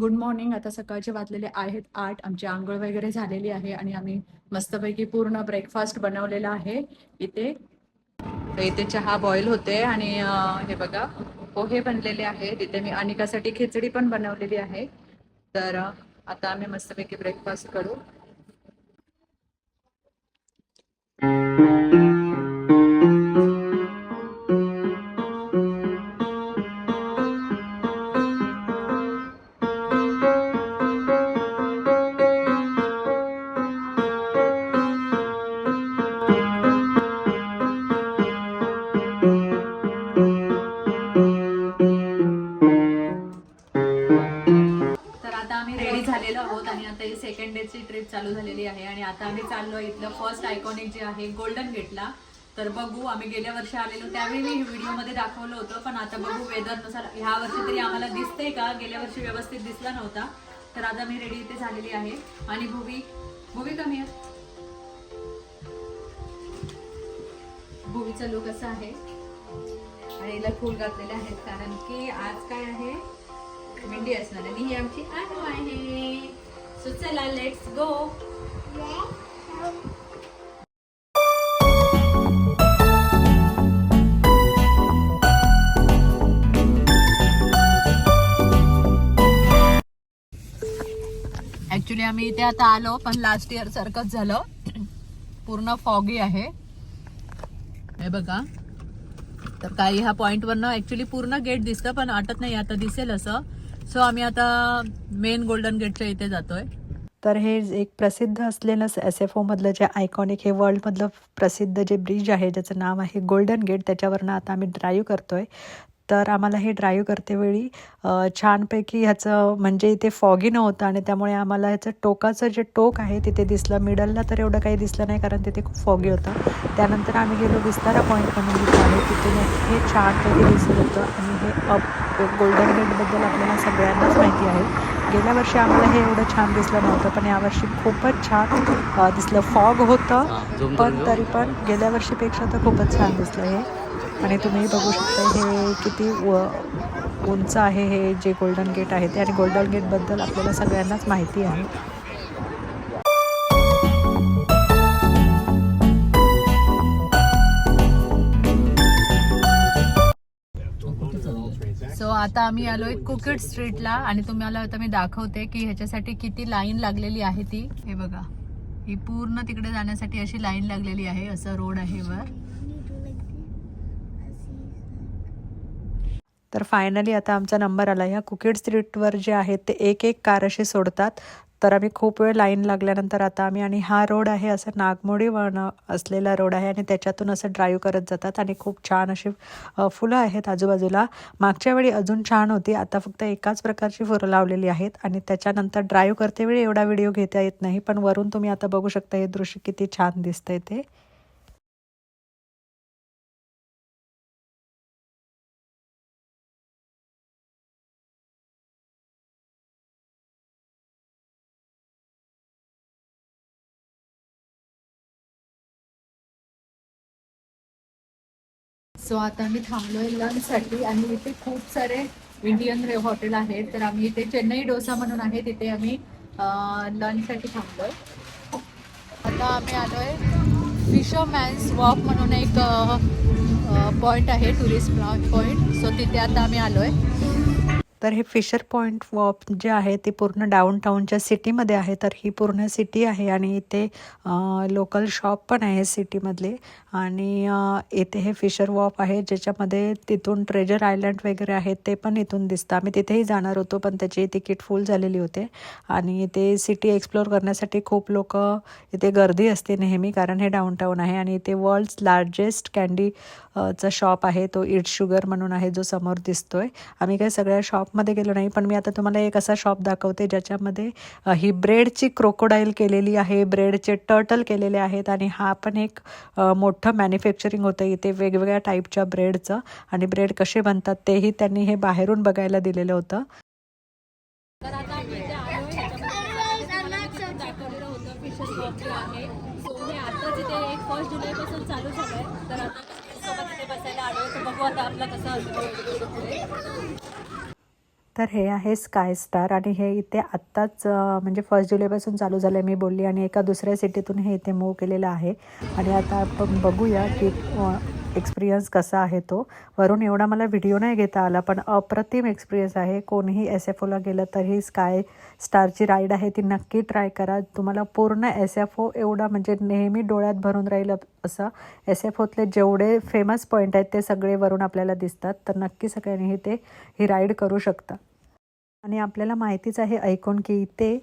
Good morning. आता सकाळचे वाजलेले आहेत आठ. आमची आंघोळ वगैरे झालेली आहे आणि आम्ही मस्तपैकी पूर्ण ब्रेकफास्ट बनवलेला आहे इथे. तर इथे चहा बॉईल होते आणि हे बघा पोहे बनलेले आहेत. इथे मी अनिकासाठी खिचडी पण बनवलेली आहे. तर आता आम्ही मस्तपैकी ब्रेकफास्ट करू. आणि आता ही सेकंड डेची ट्रिप चालू झालेली आहे आणि आता आम्ही चाललो इथलं फर्स्ट आयकॉनिक जे आहे गोल्डन गेटला तर बघू आम्ही गेल्या वर्षी आलेलो त्यावेळी मी व्हिडिओमध्ये दाखवलं होतं पण आता बघू वेदरनुसार ह्या वर्षी तरी आम्हाला दिसतंय का? गेल्या वर्षी व्यवस्थित दिसला नव्हता. तर आता मी रेडी इथे झालेली आहे. आणि भुवी भुवी कमी आहे भुवीचा लुक असा आहे. आणि हिला फुल घातलेले आहेत कारण की आज काय आहे? मेंढी असणार आणि ही आमची आठव आहे. सो चला लेट्स गो ऍक्च्युली आम्ही इथे आता आलो पण लास्ट इयर सारखंच झालं. पूर्ण फॉगी आहे. हे बघा. तर काही ह्या पॉईंटवरनं ऍक्च्युली पूर्ण गेट दिसतं पण आटत नाही आता दिसेल असं. सो आम्ही आता मेन गोल्डन गेटच्या इथे जातोय. तर हे एक प्रसिद्ध असलेलं एस एफ ओमधलं जे आयकॉनिक हे वर्ल्डमधलं प्रसिद्ध जे ब्रिज आहे ज्याचं नाव आहे गोल्डन गेट त्याच्यावरनं आता आम्ही ड्राईव्ह करतोय. तर आम्हाला हे ड्राईव्ह करतेवेळी छानपैकी ह्याचं म्हणजे इथे फॉगी नव्हतं आणि त्यामुळे आम्हाला ह्याचं टोकाचं जे टोक आहे तिथे दिसलं. मिडलला तर एवढं काही दिसलं नाही कारण तिथे खूप फॉगी होतं. त्यानंतर आम्ही गेलो विस्तारा पॉईंट म्हणून तिथे आहे तिथे हे छानपैकी दिसत होतं आणि हे अप गोल्डन गेटबद्दल आपल्याला सगळ्यांनाच माहिती आहे. गेल्या वर्षी आम्हाला हे एवढं छान दिसलं नव्हतं पण यावर्षी खूपच छान दिसलं. फॉग होतं पण तरी पण गेल्या वर्षीपेक्षा तर खूपच छान दिसलं हे. आणि तुम्ही बघू शकता हे किती उंच आहे हे जे गोल्डन गेट आहे ते. आणि गोल्डन गेटबद्दल आपल्याला सगळ्यांनाच माहिती आहे. आता आम्ही आलोय कुकेट स्ट्रीटला आणि तुम्हाला आता मी दाखवते की ह्याच्यासाठी किती लाईन लागलेली आहे ती. हे बघा. ही पूर्ण तिकडे जाण्यासाठी अशी लाईन लागलेली आहे. असं रोड आहे वर. तर फायनली आता आमचा नंबर आला. ह्या कुकेट स्ट्रीटवर जे आहेत ते एक एक कार असे सोडतात. तर आम्ही खूप वेळ लाईन लागल्यानंतर आता आम्ही आणि हा रोड आहे असं नागमोडी वण असलेला रोड आहे आणि त्याच्यातून असं ड्राईव्ह करत जातात आणि खूप छान अशी फुलं आहेत आजूबाजूला. मागच्या वेळी अजून छान होती आता फक्त एकाच प्रकारची फुलं लावलेली आहेत आणि त्याच्यानंतर ड्राईव्ह करते वेळी एवढा व्हिडिओ घेता येत नाही पण वरून तुम्ही आता बघू शकता हे दृश्य किती छान दिसतंय ते. सो आता मी थांबलोय लंचसाठी आणि इथे खूप सारे इंडियन रे हॉटेल आहेत. तर आम्ही इथे चेन्नई डोसा म्हणून आहे. तिथे आम्ही लंचसाठी थांबलोय. आता आम्ही आलोय फिशरमॅन्स वॉक म्हणून एक पॉइंट आहे टुरिस्ट पॉइंट सो तिथे आता आम्ही आलोय. तर हे फिशर पॉईंट वॉप जे आहे ते पूर्ण डाऊन टाऊनच्या सिटीमध्ये आहे. तर ही पूर्ण सिटी आहे आणि इथे लोकल शॉप पण आहे सिटीमधले आणि इथे हे फिशर वॉप आहे ज्याच्यामध्ये तिथून ट्रेजर आयलंड वगैरे आहेत ते पण इथून दिसतं. आम्ही तिथेही जाणार होतो पण त्याची तिकीट फुल झालेली होते. आणि इथे सिटी एक्सप्लोअर करण्यासाठी खूप लोक इथे गर्दी असते नेहमी कारण हे डाऊन टाऊन आहे. आणि इथे वर्ल्ड्स लार्जेस्ट कॅन्डी चा शॉप आहे तो इट शुगर म्हणून आहे जो समोर दिसतोय. आम्ही काय सगळ्या शॉप शॉपमध्ये गेलो नाही पण मी आता तुम्हाला एक असा शॉप दाखवते ज्याच्यामध्ये ही ब्रेडची क्रोकोडाईल केलेली आहे ब्रेडचे टर्टल केलेले आहेत आणि हा पण एक मोठं मॅन्युफॅक्चरिंग होतं. इथे वेगवेगळ्या टाईपच्या ब्रेडचं आणि ब्रेड कसे बनतात तेही त्यांनी हे बाहेरून बघायला दिलेलं होतं. तर आता बघू आता आपला कसा तर हे आहे स्काय स्टार आणि हे इथे आत्ताच म्हणजे फर्स्ट जुलैपासून चालू झालं आहे मी बोलली आणि एका दुसऱ्या सिटीतून हे इथे मूव केलेलं आहे. आणि आता आपण बघूया की एक्सपिरियन्स कसा आहे तो. वरून एवढा मला व्हिडिओ नाही घेता आला पण अप्रतिम एक्सपिरियन्स आहे. कोणीही एस एफ ओला गेलं तर ही स्काय स्टारची राईड आहे ती नक्की ट्राय करा. तुम्हाला पूर्ण एस एफ ओ एवढा म्हणजे नेहमी डोळ्यात भरून राहील असं. एस एफ ओतले जेवढे फेमस पॉईंट आहेत ते सगळे वरून आपल्याला दिसतात. तर नक्की सगळ्यांनी ते ही राईड करू शकता. आणि आपल्याला माहितीच आहे ऐकून की इथे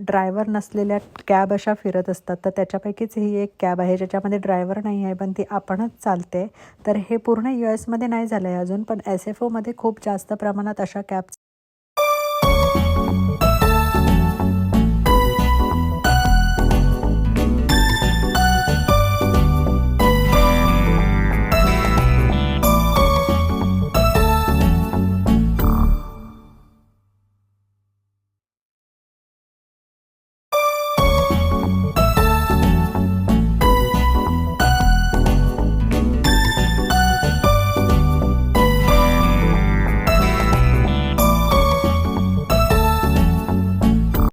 ड्रायव्हर नसलेल्या कॅब अशा फिरत असतात. तर त्याच्यापैकीच ही एक कॅब आहे ज्याच्यामध्ये ड्रायव्हर नाही आहे पण ती आपणच चालते. तर हे पूर्ण यू एसमध्ये नाही झालं आहे अजून पण एस एफ ओमध्ये खूप जास्त प्रमाणात अशा कॅब